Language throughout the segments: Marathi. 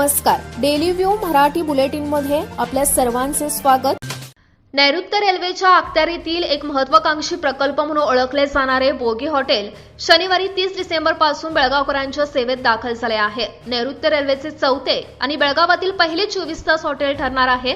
नमस्कार. डेली व्ह्यू मराठी बुलेटिनमध्ये आपल्या सर्वांचे स्वागत. नैऋत्य रेल्वेच्या अखत्यारीतील एक महत्वाकांक्षी प्रकल्प म्हणून ओळखले जाणारे बोगी हॉटेल शनिवारी तीस डिसेंबरपासून बेळगावकरांच्या सेवेत दाखल झाले आहे. नैऋत्य रेल्वेचे चौथे आणि बेळगावातील पहिले चोवीस तास हॉटेल ठरणार आहे.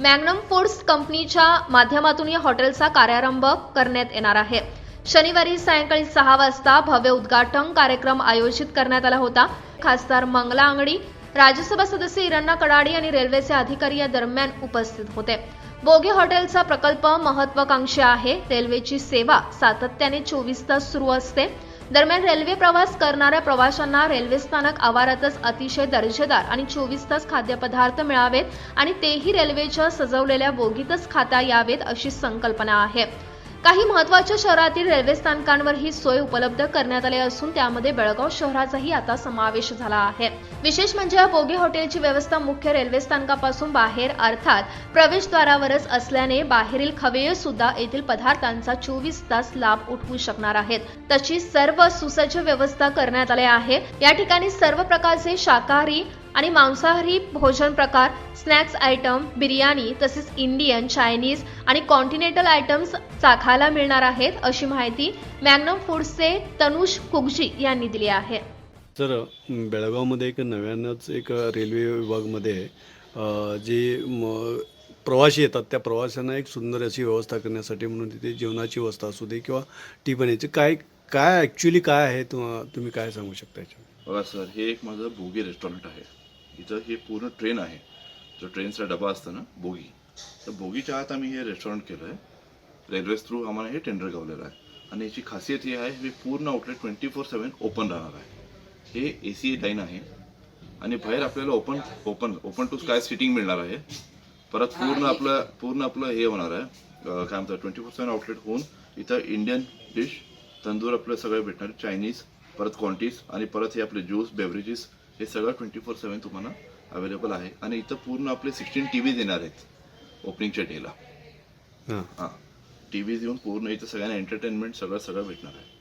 मॅग्नम फूड्स कंपनीच्या माध्यमातून या हॉटेलचा कार्यारंभ करण्यात येणार आहे. शनिवारी सायंकाळी सहा वाजता भव्य उद्घाटन कार्यक्रम आयोजित करण्यात आला होता. खासदार मंगला आंगडी राज्यसभा सदस्य इरण्णा कडाडी आणि रेल्वेचे अधिकारी या दरम्यान उपस्थित होते. बोगे हॉटेलचा प्रकल्प महत्वाकांक्षी आहे. रेल्वेची सेवा सातत्याने चोवीस तास सुरू असते. दरम्यान रेल्वे प्रवास करणाऱ्या प्रवाशांना रेल्वे स्थानक आवारातच अतिशय दर्जेदार आणि चोवीस तास खाद्यपदार्थ मिळावेत आणि तेही रेल्वेच्या सजवलेल्या बोगीतच खाता यावेत अशी संकल्पना आहे. काही महत्त्वाच्या शहरातील रेल्वे स्थानकांवर ही सोय उपलब्ध करण्यात आली असून त्यामध्ये बेळगाव शहराचाही आता समावेश झाला आहे. विशेष म्हणजे या बोगी हॉटेलची व्यवस्था मुख्य रेल्वे स्थानकापासून बाहेर अर्थात प्रवेशद्वारावरच असल्याने बाहेरील खवेय सुद्धा येथील पदार्थांचा चोवीस तास लाभ उठवू शकणार आहेत. तशी सर्व सुसज्ज व्यवस्था करण्यात आली आहे. या ठिकाणी सर्व प्रकारचे शाकाहारी आणि मांसाहारी भोजन प्रकार स्नॅक्स आयटम बिर्याणी तसेच इंडियन चायनीज आणि कॉन्टिनेंटल आयटम्स चाखायला मिळणार आहेत अशी माहिती मॅग्नम फूड्सचे तनुष कुगजी यांनी दिली आहे. तर बेळगावमध्ये एक नव्यानंच एक रेल्वे विभागमध्ये जे म प्रवासी येतात त्या प्रवाशांना एक सुंदर अशी व्यवस्था करण्यासाठी म्हणून तिथे जेवणाची व्यवस्था असू दे किंवा टी पाण्याची काय काय ॲक्च्युली काय आहे तुम तुम्ही काय सांगू शकता याच्यावर बघा सर हे एक माझं बोगी रेस्टॉरंट आहे. इथं हे पूर्ण ट्रेन आहे. जो ट्रेनचा डबा असतो ना बोगी. तर बोगीच्या आत आम्ही हे रेस्टॉरंट केलं आहे रेल्वेज थ्रू आम्हाला हे टेंडर गावलेलं आहे. आणि याची खासियत ही आहे हे पूर्ण outlet twenty four seven open राहणार आहे. हे ए सी लाईन आहे. आणि बाहेर आपल्याला open open open to sky seating मिळणार आहे. परत पूर्ण आपलं पूर्ण आपलं हे होणार आहे. काय म्हणतात ट्वेंटी फोर सेवन आउटलेट होऊन इथं इंडियन डिश तंदूर आपलं सगळं भेटणार चायनीज परत क्वांटीज आणि परत हे आपले ज्यूस बेवरेजेस हे सगळं ट्वेंटी फोर सेवन तुम्हाला अवेलेबल आहे. आणि इथं पूर्ण आपले सिक्स्टीन टी व्ही देणार आहेत ओपनिंगच्या डेला हां. हां. टी व्ही देऊन पूर्ण इथं सगळ्यांना एंटरटेनमेंट सगळं सगळं भेटणार आहे.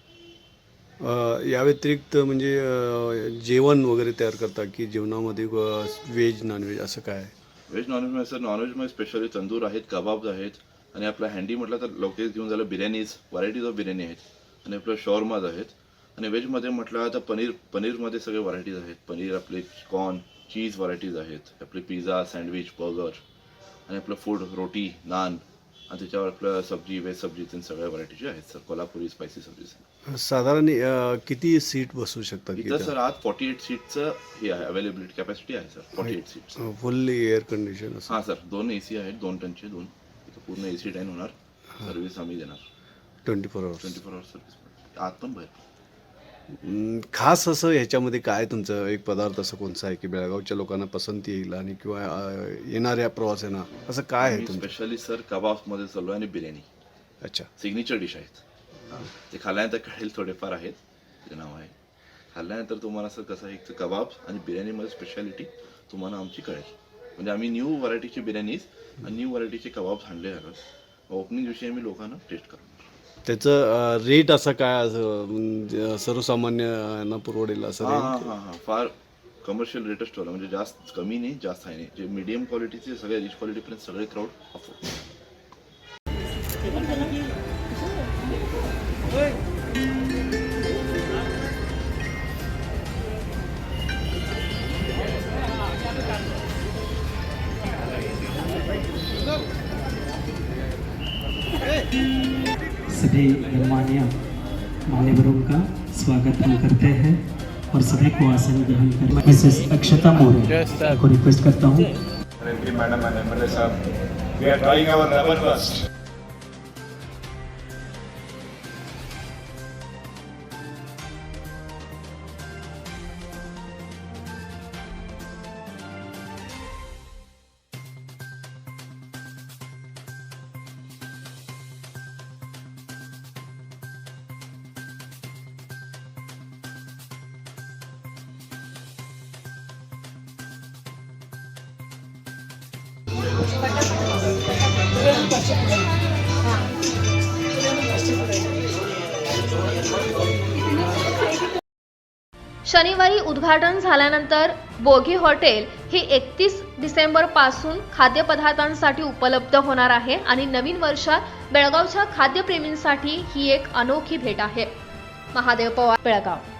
या व्यतिरिक्त म्हणजे जेवण वगैरे तयार करता की जेवणामध्ये व्हेज नॉनव्हेज असं काय? व्हेज नॉनव्हेजमध्ये सर नॉनव्हेजमध्ये स्पेशली तंदूर आहेत कबाब आहेत आणि आपला हँडी म्हटलं तर लोकेज घेऊन झालं बिर्याणीज व्हरायटीज ऑफ बिर्याणी आहेत आणि आपलं शॉर्माज आहेत. आणि व्हेजमध्ये म्हटलं तर पनीर पनीरमध्ये सगळे व्हरायटीज आहेत. पनीर आपले कॉर्न चीज व्हरायटीज आहेत. आपले पिझ्झा सँडविच बर्गर आणि आपलं फूड रोटी नान आणि त्याच्यावर आपलं सब्जी व्हेज सब्जी सगळ्या व्हरायटीचे आहेत सर कोल्हापुरी स्पायसी सब्जीज साधारण किती सीट बसू शकतात इथं सर आज फॉर्टी एट सीटचं हे आहे. अवेलेबिलिटी कॅपॅसिटी आहे sir forty eight seats fully air condition हां सर दोन ए सी आहेत. दोन टनचे दोन. इथं पूर्ण ए सी टाईन होणार. सर्व्हिस आम्ही देणार. Twenty four hours twenty four hour service आत पण बाहेर. खास असं ह्याच्यामध्ये काय तुमचं एक पदार्थ असं कोणचा आहे की बेळगावच्या लोकांना पसंती येईल आणि किंवा अ, येणाऱ्या प्रवाशांना? असं काय आहे तुमचं? स्पेशली सर कबाबमध्ये चालू आहे आणि बिर्याणी. अच्छा. सिग्नेचर डिश आहेत. ते खाल्ल्यानंतर कळेल थोडेफार आहेत ते नाव आहे. खाल्ल्यानंतर तुम्हाला सर कसं आहे एक कबाब आणि बिर्याणीमध्ये स्पेशालिटी तुम्हाला आमची कळेल. म्हणजे आम्ही न्यू व्हरायटीची बिर्याणीज आणि न्यू व्हरायटीचे कबाब आणले आहेत ओपनिंग दिवशी आम्ही लोकांना टेस्ट करणार त्याचं रेट असं काय असं म्हणजे सर्वसामान्यांना परवडेल असं हां rate? हां हां. हां फार कमर्शियल रेटच ठेवला म्हणजे जास्त कमी नाही जास्त आहे नाही. जे मीडियम क्वालिटीचे सगळे रिच क्वालिटीपर्यंत सगळे क्राऊड अफोर्ड सभी गणमान्य मान्यवरों का स्वागत हम करते हैं और सभी को आसन ग्रहण कर मिसेस अक्षता मोर्य को रिक्वेस्ट करता हूँ। Madam Sir, we are trying our level best. शनिवारी उद्घाटन झाल्यानंतर बोगी हॉटेल हे एकतीस डिसेंबरपासून खाद्यपदार्थांसाठी उपलब्ध होणार आहे आणि नवीन वर्षात बेळगावच्या खाद्यप्रेमींसाठी ही एक अनोखी भेट आहे. महादेव पवार बेळगाव.